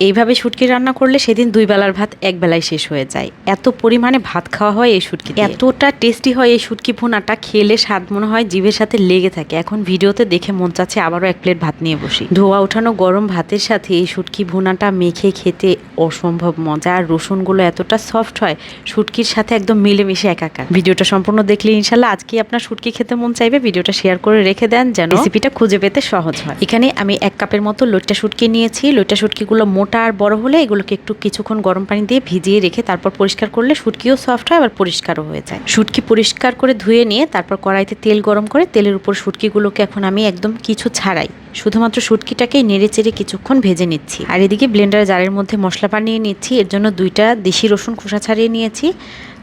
এইভাবে শুটকি রান্না করলে সেদিন দুই বেলার ভাত এক বেলায় শেষ হয়ে যায়। এত পরিমাণে ভাত খাওয়া হয় এই শুটকি এতটা টেস্টি হয় এই শুটকি ভুনাটা খেলে স্বাদ মনে হয় জিভের সাথে লেগে থাকে। এখন ভিডিওতে দেখে মন চাচ্ছে আবারও এক প্লেট ভাত নিয়ে বসি। ধোয়া ওঠানো গরম ভাতের সাথে এই শুটকি ভুনাটা মেখে খেতে অসম্ভব মজা। আর রসুনগুলো এতটা সফট হয় শুটকির সাথে একদম মিলেমিশে একাকার। ভিডিওটা সম্পূর্ণ দেখলে ইনশাল্লাহ আজকে আপনার শুটকি খেতে মন চাইবে। ভিডিওটা শেয়ার করে রেখে দেন যেন রেসিপিটা খুঁজে পেতে সহজ হয়। এখানে আমি এক কাপের মতো লইট্টা শুটকি নিয়েছি। লইট্টা শুটকিগুলো মোটা আর বড় হলে এগুলোকে একটু কিছুক্ষণ গরম পানি দিয়ে ভিজিয়ে রেখে তারপর পরিষ্কার করলে শুটকিও সফট হয়, আবার পরিষ্কারও হয়ে যায়। শুটকি পরিষ্কার করে ধুয়ে নিয়ে তারপর কড়াইতে তেল গরম করে তেলের উপর শুটকিগুলোকে এখন আমি একদম কিছু ছাড়াই। শুধুমাত্র শুটকিটাকেই নেড়ে চেড়ে কিছুক্ষণ ভেজে নিচ্ছি। আর এদিকে ব্লেন্ডার জারের মধ্যে মশলা বানিয়ে নিচ্ছি, এর জন্য দুইটা দেশি রসুন খোসা ছাড়িয়ে নিয়েছি,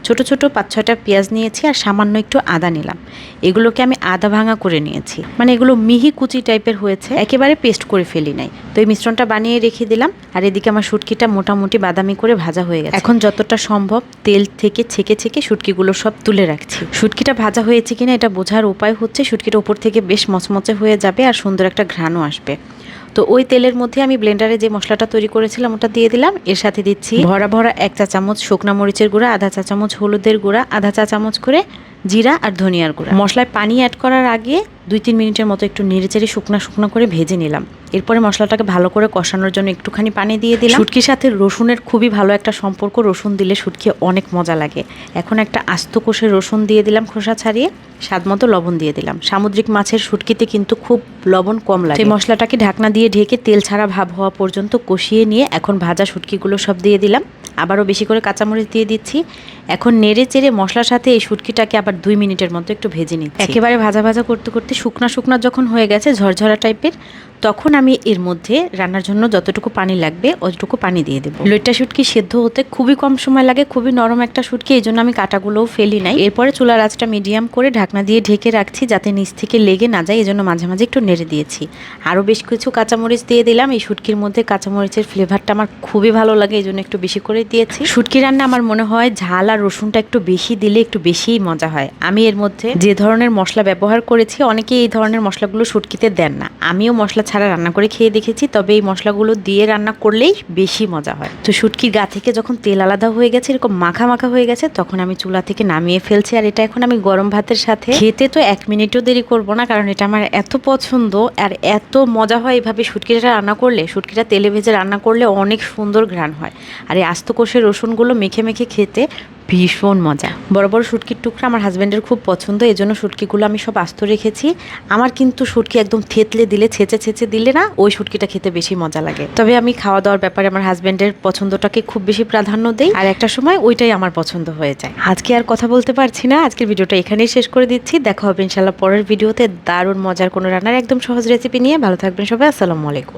ছোট ছোট পাঁচ ছয়টা পেঁয়াজ নিয়েছি আর সামান্য একটু আদা নিলাম। এগুলোকে আমি আদা ভাঙা করে নিয়েছি। মানে এগুলো মিহি কুচি টাইপের হয়েছে, একেবারে পেস্ট করে ফেলি নাই। তো এই মিশ্রণটা বানিয়ে রেখে দিলাম, আর এদিকে আমার শুটকিটা মোটামুটি বাদামি করে ভাজা হয়ে গেছে। এখন যতটা সম্ভব তেল থেকে ছেঁকে ছেঁকে শুটকিগুলো সব তুলে রাখছি। শুটকিটা ভাজা হয়েছে কিনা এটা বোঝার উপায় হচ্ছে শুটকিটা উপর থেকে বেশ মচমচে হয়ে যাবে আর সুন্দর একটা ঘ্রাণও আসবে। তো ওই তেলের মধ্যে আমি ব্লেন্ডারে যে মশলাটা তৈরি করেছিলাম ওটা দিয়ে দিলাম। এর সাথে দিচ্ছি ভরা ভরা এক চা চামচ শুকনা মরিচের গুঁড়া, আধা চা চামচ হলুদের গুঁড়া, আধা চা চামচ করে জিরা আর ধনিয়ার গুঁড়া। মশলায় পানি অ্যাড করার আগে দুই তিন মিনিটের মতো একটু নেড়েচেড়ে শুকনা শুকনো করে ভেজে নিলাম। এরপরে মশলাটাকে ভালো করে কষানোর জন্য একটুখানি পানি দিয়ে দিলাম। শুটকির সাথে রসুনের খুবই ভালো একটা সম্পর্ক, রসুন দিলে শুটকি অনেক মজা লাগে। এখন একটা আস্ত কষে রসুন দিয়ে দিলাম খোসা ছাড়িয়ে স্বাদ মতো লবণ দিয়ে দিলাম। সামুদ্রিক মাছের শুটকিতে কিন্তু খুব লবণ কম লাগে। সেই মশলাটাকে ঢাকনা দিয়ে ঢেকে তেল ছাড়া ভাব হওয়া পর্যন্ত কষিয়ে নিয়ে এখন ভাজা শুটকিগুলো সব দিয়ে দিলাম। আবারও বেশি করে কাঁচামরিচ দিয়ে দিচ্ছি। এখন নেড়ে চেড়ে মশলার সাথে এই শুটকিটাকে আবার দুই মিনিটের মতো একটু ভেজে নিচ্ছি। একেবারে ভাজা ভাজা করতে করতে শুকনা শুকনা যখন হয়ে গেছে ঝরঝরা টাইপের তখন আমি এর মধ্যে রান্নার জন্য যতটুকু পানি লাগবে, অতটুকু পানি দিয়ে দেবো। লইট্টা শুটকি সেদ্ধ হতে খুবই কম সময় লাগে, খুবই নরম একটা শুটকি, এই জন্য আমি কাটাগুলোও ফেলি নাই। এরপরে চুলার আঁচটা মিডিয়াম করে ঢাকনা দিয়ে ঢেকে রাখছি যাতে নিচ থেকে লেগে না যায়, এই জন্য মাঝে মাঝে একটু নেড়ে দিয়েছি। আরও বেশ কিছু কাঁচামরিচ দিয়ে দিলাম, এই শুটকির মধ্যে কাঁচামরিচের ফ্লেভারটা আমার খুবই ভালো লাগে, এই জন্য একটু বেশি করে দিয়েছি। শুটকি রান্না আমার মনে হয় ঝাল আর রসুনটা একটু বেশি দিলে একটু বেশিই মজা হয়। আমি এর মধ্যে যে ধরনের মশলা ব্যবহার করেছি, অনেকেই এই ধরনের মশলাগুলো শুটকিতে দেন না। আমিও মশলা ছাড়া রান্না করে খেয়ে দেখেছি, তবে এই মশলাগুলো দিয়ে রান্না করলেই বেশি মজা হয়। তো শুটকির গা থেকে যখন তেল আলাদা হয়ে গেছে, এরকম মাখা মাখা হয়ে গেছে, তখন আমি চুলা থেকে নামিয়ে ফেলছি। আর এটা এখন আমি গরম ভাতের সাথে। খেতে তো এক মিনিটও দেরি করব না, কারণ এটা আমার এত পছন্দ। আর এত মজা হয় এভাবে শুটকিটা রান্না করলে। শুটকিটা তেলে ভেজে রান্না করলে অনেক সুন্দর ঘ্রাণ হয়। আর এই আস্ত কষে রসুনগুলো মেখে মেখে খেতে ভীষণ মজা। বড় বড় শুটকির টুকরা আমার হাজব্যান্ডের খুব পছন্দ এই জন্য শুটকিগুলো আমি সব আস্ত রেখেছি। আমার কিন্তু শুটকি একদম থেতলে দিলে, ছেঁচে ছেঁচে দিলে না, ওই শুটকিটা খেতে বেশি মজা লাগে। তবে আমি খাওয়া দাওয়ার ব্যাপারে আমার হাজব্যান্ডের পছন্দটাকে খুব বেশি প্রাধান্য দেই। আর একটা সময় ওইটাই আমার পছন্দ হয়ে যায়। আজকে আর কথা বলতে পারছি না। আজকের ভিডিওটা এখানেই শেষ করে দিচ্ছি। দেখা হবে ইনশাল্লাহ পরের ভিডিওতে। দারুণ মজার কোনো রান্নার একদম সহজ রেসিপি নিয়ে। ভালো থাকবেন সবাই। আসসালামু আলাইকুম।